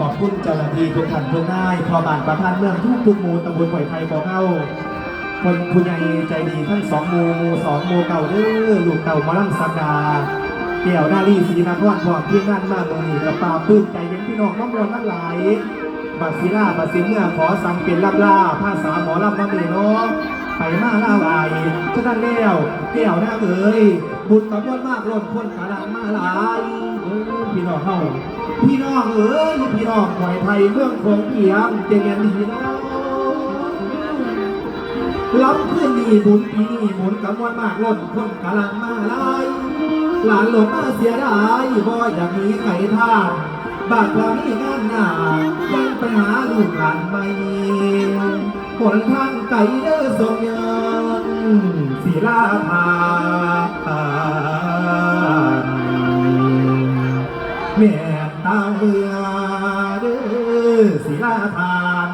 ขอบคุณเจ้าหน้าที่ทุกท่านทุกนายพอบานประธานเมืองทุกทุกหมู่ตำบลหอยไทยขอเข้าคนผู้ใหญ่ใจดีทั้งสองหมู่หมู่สองหมู่เก่าเด้อลูกเก่ามาลังสักดาเกี่ยวหน้าลีสีนครพร้อมที่งานมากตรงนี้กระปาปื้มใจเป็นพี่น้องน้องรอนทั้งหลายบัดศิลาบัดศิเมื่อขอสั่งเป็นลาบลาภาษาหมอลำมาเมเนาะไปมาล่าลายฉะนั้นแล้วแก้วหน้าเอ๋ยบุญกับยอดมากล้นคนกาลังมาหลายเออพี่น้องเฮา พี่น้องเอ๋ยพี่น้องหอยไทยเมืองของเกียมเจริญดีเนาะรับขึ้นดีบุญปีนี้บุญกำวันมากล้นคนกำลังมาลายหลานหลงมาเสียดายบ่อยากมีไข่ท่าบาดว่ามีงานหนายังไปหาลูกหลานไม่ผลทางไก่เด้อทรงยังศิลาทานแม่ตาเมือเด้ อศิลาทาน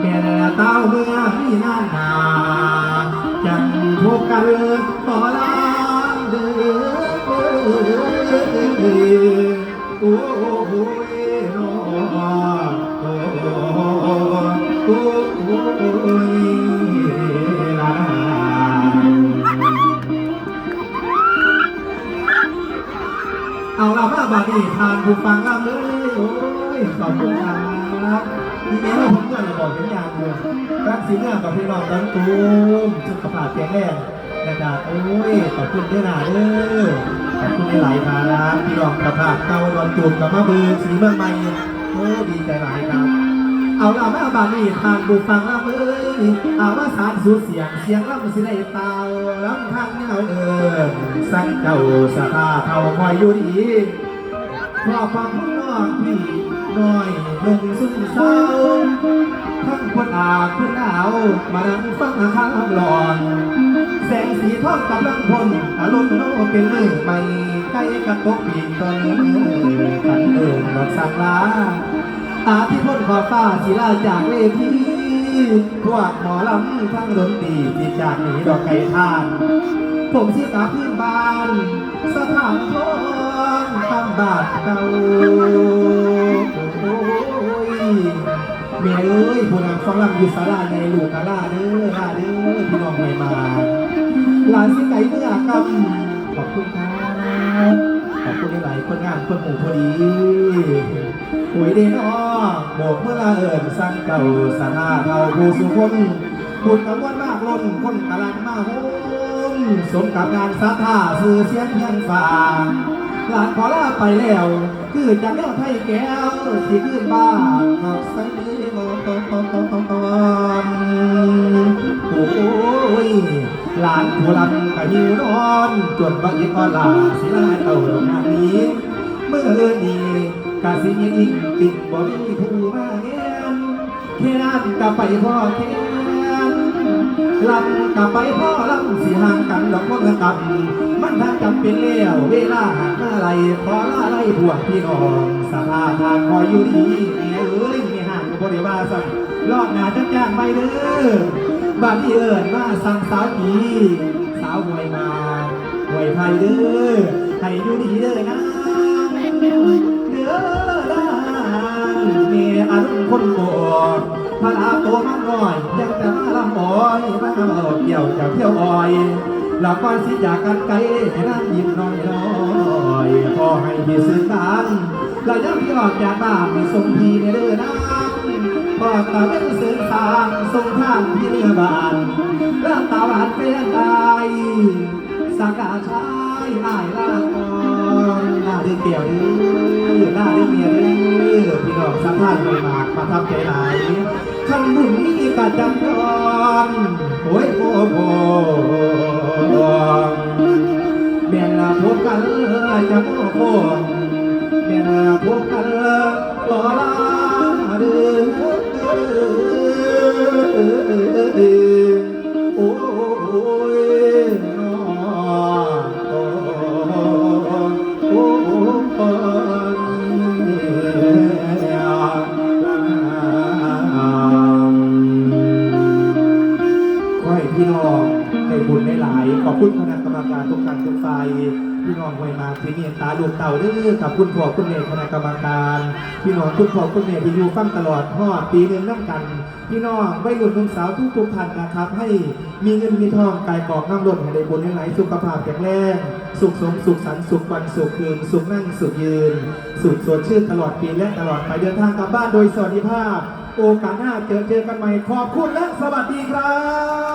แม่เต้าเมื่อมีงานหนาจังพบกันขอลาเด้อโอ้โหโอ้โอ้โอ้ลาเอาละมาบาดีทานผู้ฟังละเลย ขอบคุณครับทีนี้เราผมเพื่อนบอกกันอย่างเลยรักสีเนื้อกับพี่น้องตั้งตูมสุขภาพแข็งแรงนะครับโอ้ยขอบคุณด้วยนะเด้อขอบคุณหลายมาแล้วพี่น้องกระพาเก้าดอนตูมกับมาเบือสีเมืองใหม่โอ้ดีใจหลายครับ เอาล่ะแม่บานี่ทานบุฟังล่ะเอ้ยเอาว่าสารสูเสียงเสียงล่ำสิได้เตาลำทางเนี่ยเออสั่งเจ้าสตาเท่าคอยอยู่ดีพอฟังนอกพี่ น้อยหนุ่มสุดเศร้าทั้งคนอาคนหนาวมานั่งฟังข้างหลอนแสงสีทองกำลังพลอารมณ์โนเป็นมือใหม่ใกล้กับตกปีนตอนขันเอิญดอกสังลาอาทิตย์พ้นขอบฟ้าศิลาจากเวทีพวกหมอลำทั้งดนตรีที่จากหนีดอกไก่ทาน ผมสิกลับพื้นบ้าน สถานทองตำบาดเก่าโอ้ยเมียเอ้ยผู้นำฟังลำอยู่สาราในหลูกกะลาเด้อลาเด้อพี่น้องใหม่มาหลานสิไก่เมื่อกำขอบคุณครับขอบคุณหลายคนงานคนหมู่พอดีหวยเดนอ้อบอกเมื่อลาเอิญสั่งเก่าสาราเท่าผู้สุคนบุญกำวันมากล้นคนกำลังมาโฮม สมกับงานสาธาสื่อเสียงเพียงฝาหลานขอลาไปแล้ว คือจากแนวไทยแก้วที่ขึ้นบ้านออกสังเกตตอนโอ้ยหลานผู้ลำกะหิวนอนจนบางอีกอ่อลาสิลาเต่าดอกนานี้เมื่อนี้กาสิมีอีกติดบ่มีผู้มาแง้มแค่นั้นก็ไปพ่อแค่ ลำก็ไปพ่อลำสิห่างกันดอกคนละกันมันถ้าจำเป็นแล้วเวลาหาอะไรขอลาไล่พวกพี่น้องสาราทานคอยอยู่ดีแม่เอ้ยมีห่างก็บ่ได้ว่าสั่งรอบหนาจังจ้างไปเด้อบ้านที่เอิญมาสั่งสาวดีสาวหวยมาหวยไทยเด้อให้อยู่ดีเด้อนะเด้อลานเมียอารมณ์คนโกรธ พระอาตัวมันน้อยยังแต่มาลำบอยมาเอาเกี่ยวจากเที่ยวอ้อยหลับก่อนสิจากกันไกลให้นั่งยิ้มน้อยน้อยขอให้พี่สื่อสารและย้ำพี่ออกจากบ้านมีทรงพี่ในเด้อนะบอกตาเป็นสื่อสารทรงทางพี่เนื้อบานร่างตาหวานเป็นตายสักกาชายอายลาก่อนหน้าดื้อเกี่ยวดื้หน้าดื้อเมีย ดอกสัมภาษณ์ไปมากประทับใจหลายขันบุญนี้กระจำยอนโอ้ยโอ้โหเมียนละพบกันจะโอ้โหเมียนละพบกันขอลาเดือโอ้ย คุณคณะกรรมการทุกการทุกฝ่ายพี่น้องไว้มาที่นี่ตาลูกเต่าเด้อกับคุณพ่อคุณแม่คณะกรรมการพี่น้องคุณพ่อคุณแม่ที่อยู่ฟังตลอดฮอดปีหนึงน้ำกัน พี่น้องไวัยรุ่นหนุ่มสาวทุกทุกท่านนะครับ ให้มีเงินมีทองกายกอบน้ำล้นให้ได้บุญให้ไหลสุขภาพแข็งแรงสุขสมสุขสันสุขวันสุขคืนสุขนั่งสุขยืน สุขสดชื่นตลอดปีและตลอดไปเดินทางกลับบ้านโดยสวัสดิภาพ โอกาสหน้าเจอเจอกันใหม่ขอบคุณและสวัสดีครับ